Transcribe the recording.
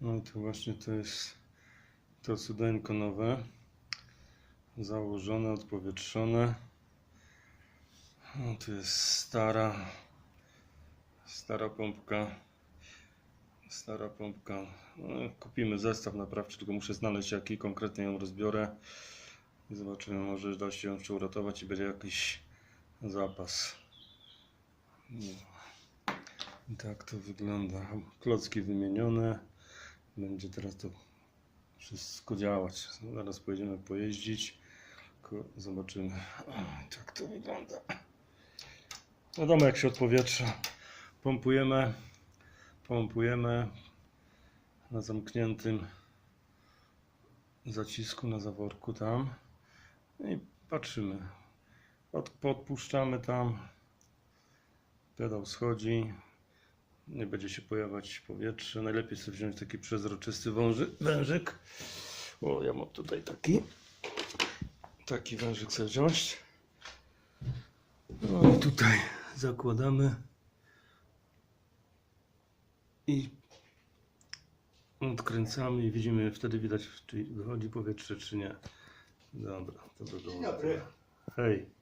No to właśnie to jest to cudeńko nowe. Założone, odpowietrzone. No tu jest stara, stara pompka. Stara pompka. No, kupimy zestaw naprawczy, tylko muszę znaleźć jaki konkretnie ją rozbiorę. I zobaczymy, może da się ją jeszcze uratować i będzie jakiś zapas. No. I tak to wygląda. Klocki wymienione. Będzie teraz to wszystko działać. Zaraz pojedziemy pojeździć. Zobaczymy. O, Tak to wygląda. Wiadomo jak się odpowietrza. Pompujemy. Pompujemy na zamkniętym zacisku na zaworku tam. No I patrzymy. Od, podpuszczamy tam. Pedał schodzi. Nie będzie się pojawiać powietrze. Najlepiej sobie wziąć taki przezroczysty wąży, wężyk. O, ja mam tutaj taki. Taki wężyk sobie wziąć. No i tutaj zakładamy. I odkręcamy i widzimy, wtedy widać, czy wychodzi powietrze, czy nie. Dobra, to by było. Dzień dobry. Hej.